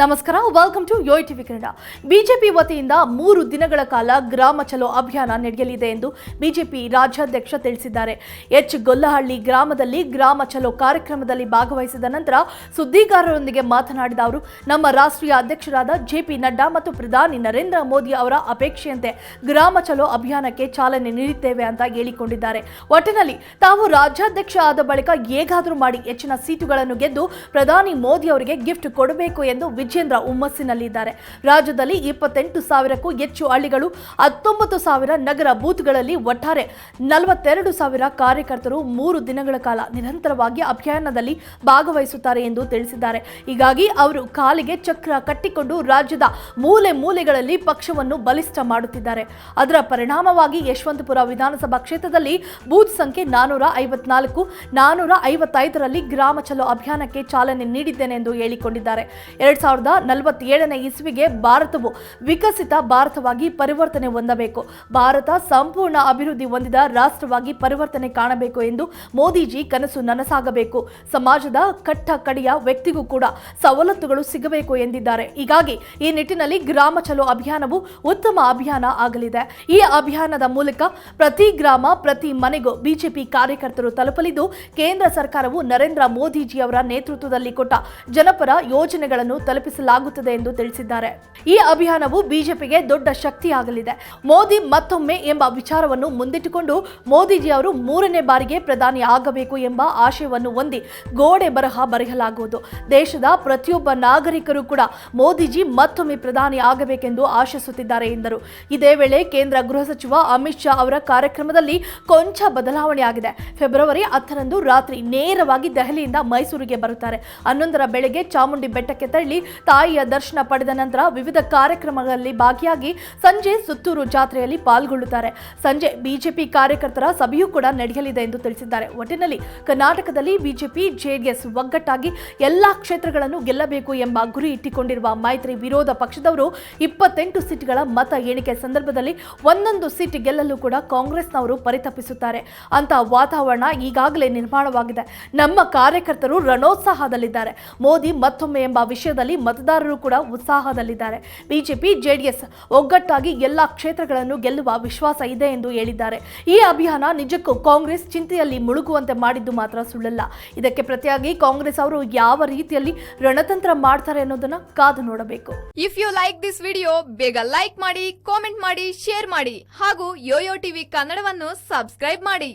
ನಮಸ್ಕಾರ welcome to Yoyo TV Kannada BJP ವತಿಯಿಂದ ಮೂರು ದಿನಗಳ ಕಾಲ ಗ್ರಾಮ ಚಲೋ ಅಭಿಯಾನ ನಡೆಯಲಿದೆ ಎಂದು ಬಿಜೆಪಿ ರಾಜ್ಯಾಧ್ಯಕ್ಷ ತಿಳಿಸಿದ್ದಾರೆ. ಎಚ್. ಗೊಲ್ಲಹಳ್ಳಿ ಗ್ರಾಮದಲ್ಲಿ ಗ್ರಾಮ ಚಲೋ ಕಾರ್ಯಕ್ರಮದಲ್ಲಿ ಭಾಗವಹಿಸಿದ ನಂತರ ಸುದ್ದಿಗಾರರೊಂದಿಗೆ ಮಾತನಾಡಿದ ಅವರು, ನಮ್ಮ ರಾಷ್ಟ್ರೀಯ ಅಧ್ಯಕ್ಷರಾದ ಜೆಪಿ ನಡ್ಡಾ ಮತ್ತು ಪ್ರಧಾನಿ ನರೇಂದ್ರ ಮೋದಿ ಅವರ ಅಪೇಕ್ಷೆಯಂತೆ ಗ್ರಾಮ ಚಲೋ ಅಭಿಯಾನಕ್ಕೆ ಚಾಲನೆ ನೀಡುತ್ತೇವೆ ಅಂತ ಹೇಳಿಕೊಂಡಿದ್ದಾರೆ. ಒಟ್ಟಿನಲ್ಲಿ ತಾವು ರಾಜ್ಯಾಧ್ಯಕ್ಷ ಆದ ಬಳಿಕ ಹೇಗಾದರೂ ಮಾಡಿ ಹೆಚ್ಚಿನ ಸೀಟುಗಳನ್ನು ಗೆದ್ದು ಪ್ರಧಾನಿ ಮೋದಿ ಅವರಿಗೆ ಗಿಫ್ಟ್ ಕೊಡಬೇಕು ಎಂದು ವಿಜೇಂದ್ರ ಹುಮ್ಮಸ್ಸಿನಲ್ಲಿದ್ದಾರೆ ರಾಜ್ಯದಲ್ಲಿ ಇಪ್ಪತ್ತೆಂಟು ಸಾವಿರಕ್ಕೂ ಹೆಚ್ಚು ಹಳ್ಳಿಗಳು, ಹತ್ತೊಂಬತ್ತು ಸಾವಿರ ನಗರ ಬೂತ್ಗಳಲ್ಲಿ ಒಟ್ಟಾರೆ ನಲವತ್ತೆರಡು ಸಾವಿರ ಕಾರ್ಯಕರ್ತರು ಮೂರು ದಿನಗಳ ಕಾಲ ನಿರಂತರವಾಗಿ ಅಭಿಯಾನದಲ್ಲಿ ಭಾಗವಹಿಸುತ್ತಾರೆ ಎಂದು ತಿಳಿಸಿದ್ದಾರೆ. ಹೀಗಾಗಿ ಅವರು ಕಾಲಿಗೆ ಚಕ್ರ ಕಟ್ಟಿಕೊಂಡು ರಾಜ್ಯದ ಮೂಲೆ ಮೂಲೆಗಳಲ್ಲಿ ಪಕ್ಷವನ್ನು ಬಲಿಷ್ಠ ಮಾಡುತ್ತಿದ್ದಾರೆ. ಅದರ ಪರಿಣಾಮವಾಗಿ ಯಶವಂತಪುರ ವಿಧಾನಸಭಾ ಕ್ಷೇತ್ರದಲ್ಲಿ ಬೂತ್ ಸಂಖ್ಯೆ ನಾನೂರ ಐವತ್ನಾಲ್ಕು, ನಾನೂರ ಐವತ್ತೈದರಲ್ಲಿ ಗ್ರಾಮ ಚಲೋ ಅಭಿಯಾನಕ್ಕೆ ಚಾಲನೆ ನೀಡಿದ್ದೇನೆ ಎಂದು ಹೇಳಿಕೊಂಡಿದ್ದಾರೆ. ಎರಡ್ ಸಾವಿರದ ನಲವತ್ತೇಳನೇ ಇಸ್ವಿಗೆ ಭಾರತವು ವಿಕಸಿತ ಭಾರತವಾಗಿ ಪರಿವರ್ತನೆ ಹೊಂದಬೇಕು. ಭಾರತ ಸಂಪೂರ್ಣ ಅಭಿವೃದ್ಧಿ ಹೊಂದಿದ ರಾಷ್ಟ್ರವಾಗಿ ಪರಿವರ್ತನೆ ಕಾಣಬೇಕು ಎಂದು ಮೋದಿಜಿ ಕನಸು ನನಸಾಗಬೇಕು. ಸಮಾಜದ ಕಟ್ಟ ಕಡೆಯ ವ್ಯಕ್ತಿಗೂ ಕೂಡ ಸವಲತ್ತುಗಳು ಸಿಗಬೇಕು ಎಂದಿದ್ದಾರೆ. ಹೀಗಾಗಿ ಈ ನಿಟ್ಟಿನಲ್ಲಿ ಗ್ರಾಮ ಚಲೋ ಅಭಿಯಾನವು ಉತ್ತಮ ಅಭಿಯಾನ ಆಗಲಿದೆ. ಈ ಅಭಿಯಾನದ ಮೂಲಕ ಪ್ರತಿ ಗ್ರಾಮ, ಪ್ರತಿ ಮನೆಗೂ ಬಿಜೆಪಿ ಕಾರ್ಯಕರ್ತರು ತಲುಪಲಿದ್ದು, ಕೇಂದ್ರ ಸರ್ಕಾರವು ನರೇಂದ್ರ ಮೋದಿಜಿಯವರ ನೇತೃತ್ವದಲ್ಲಿ ಕೊಟ್ಟ ಜನಪರ ಯೋಜನೆಗಳನ್ನು ತಲುಪಿಸಲಾಗುತ್ತದೆ ಎಂದು ತಿಳಿಸಿದ್ದಾರೆ. ಈ ಅಭಿಯಾನವು ಬಿಜೆಪಿಗೆ ದೊಡ್ಡ ಶಕ್ತಿಯಾಗಲಿದೆ. ಮೋದಿ ಮತ್ತೊಮ್ಮೆ ಎಂಬ ವಿಚಾರವನ್ನು ಮುಂದಿಟ್ಟುಕೊಂಡು ಮೋದಿಜಿ ಅವರು ಮೂರನೇ ಬಾರಿಗೆ ಪ್ರಧಾನಿ ಆಗಬೇಕು ಎಂಬ ಆಶಯವನ್ನು ಹೊಂದಿ ಗೋಡೆ ಬರಹ ಬರೆಯಲಾಗುವುದು. ದೇಶದ ಪ್ರತಿಯೊಬ್ಬ ನಾಗರಿಕರು ಕೂಡ ಮೋದಿಜಿ ಮತ್ತೊಮ್ಮೆ ಪ್ರಧಾನಿ ಆಗಬೇಕೆಂದು ಆಶಿಸುತ್ತಿದ್ದಾರೆ ಎಂದರು. ಇದೇ ವೇಳೆ ಕೇಂದ್ರ ಗೃಹ ಸಚಿವ ಅಮಿತ್ ಶಾ ಅವರ ಕಾರ್ಯಕ್ರಮದಲ್ಲಿ ಕೊಂಚ ಬದಲಾವಣೆ ಆಗಿದೆ ಫೆಬ್ರವರಿ ಹತ್ತರಂದು ರಾತ್ರಿ ನೇರವಾಗಿ ದೆಹಲಿಯಿಂದ ಮೈಸೂರಿಗೆ ಬರುತ್ತಾರೆ. ಹನ್ನೊಂದರ ಬೆಳಗ್ಗೆ ಚಾಮುಂಡಿ ಬೆಟ್ಟಕ್ಕೆ ತೆರಳಿ ತಾಯಿಯ ದರ್ಶನ ಪಡೆದ ನಂತರ ವಿವಿಧ ಕಾರ್ಯಕ್ರಮಗಳಲ್ಲಿ ಭಾಗಿಯಾಗಿ ಸಂಜೆ ಸುತ್ತೂರು ಜಾತ್ರೆಯಲ್ಲಿ ಪಾಲ್ಗೊಳ್ಳುತ್ತಾರೆ. ಸಂಜೆ ಬಿಜೆಪಿ ಕಾರ್ಯಕರ್ತರ ಸಭೆಯೂ ಕೂಡ ನಡೆಯಲಿದೆ ಎಂದು ತಿಳಿಸಿದ್ದಾರೆ. ಒಟ್ಟಿನಲ್ಲಿ ಕರ್ನಾಟಕದಲ್ಲಿ ಬಿಜೆಪಿ, ಜೆಡಿಎಸ್ ಒಗ್ಗಟ್ಟಾಗಿ ಎಲ್ಲಾ ಕ್ಷೇತ್ರಗಳನ್ನು ಗೆಲ್ಲಬೇಕು ಎಂಬ ಗುರಿ ಇಟ್ಟುಕೊಂಡಿರುವ ಮೈತ್ರಿ ವಿರೋಧ ಪಕ್ಷದವರು ಇಪ್ಪತ್ತೆಂಟು ಸೀಟ್ಗಳ ಮತ ಎಣಿಕೆ ಸಂದರ್ಭದಲ್ಲಿ ಒಂದೊಂದು ಸೀಟ್ ಗೆಲ್ಲಲು ಕೂಡ ಕಾಂಗ್ರೆಸ್ನವರು ಪರಿತಪಿಸುತ್ತಾರೆ. ಅಂತ ವಾತಾವರಣ ಈಗಾಗಲೇ ನಿರ್ಮಾಣವಾಗಿದೆ. ನಮ್ಮ ಕಾರ್ಯಕರ್ತರು ರಣೋತ್ಸಾಹದಲ್ಲಿದ್ದಾರೆ. ಮೋದಿ ಮತ್ತೊಮ್ಮೆ ಎಂಬ ವಿಷಯದಲ್ಲಿ ಮತದಾರರು ಕೂಡ ಉತ್ಸಾಹದಲ್ಲಿದ್ದಾರೆ. ಬಿಜೆಪಿ, ಜೆಡಿಎಸ್ ಒಗ್ಗಟ್ಟಾಗಿ ಎಲ್ಲಾ ಕ್ಷೇತ್ರಗಳನ್ನು ಗೆಲ್ಲುವ ವಿಶ್ವಾಸ ಇದೆ ಎಂದು ಹೇಳಿದ್ದಾರೆ. ಈ ಅಭಿಯಾನ ನಿಜಕ್ಕೂ ಕಾಂಗ್ರೆಸ್ ಚಿಂತೆಯಲ್ಲಿ ಮುಳುಗುವಂತೆ ಮಾಡಿದ್ದು ಮಾತ್ರ ಸುಳ್ಳಲ್ಲ. ಇದಕ್ಕೆ ಪ್ರತಿಯಾಗಿ ಕಾಂಗ್ರೆಸ್ ಅವರು ಯಾವ ರೀತಿಯಲ್ಲಿ ರಣತಂತ್ರ ಮಾಡ್ತಾರೆ ಅನ್ನೋದನ್ನ ಕಾದು ನೋಡಬೇಕು. If you like this video ಬೇಗ ಲೈಕ್ ಮಾಡಿ ಕಾಮೆಂಟ್ ಮಾಡಿ ಶೇರ್ ಮಾಡಿ ಹಾಗೂ ಯೋಯೋ ಟಿವಿ ಕನ್ನಡವನ್ನು ಸಬ್ಸ್ಕ್ರೈಬ್ ಮಾಡಿ.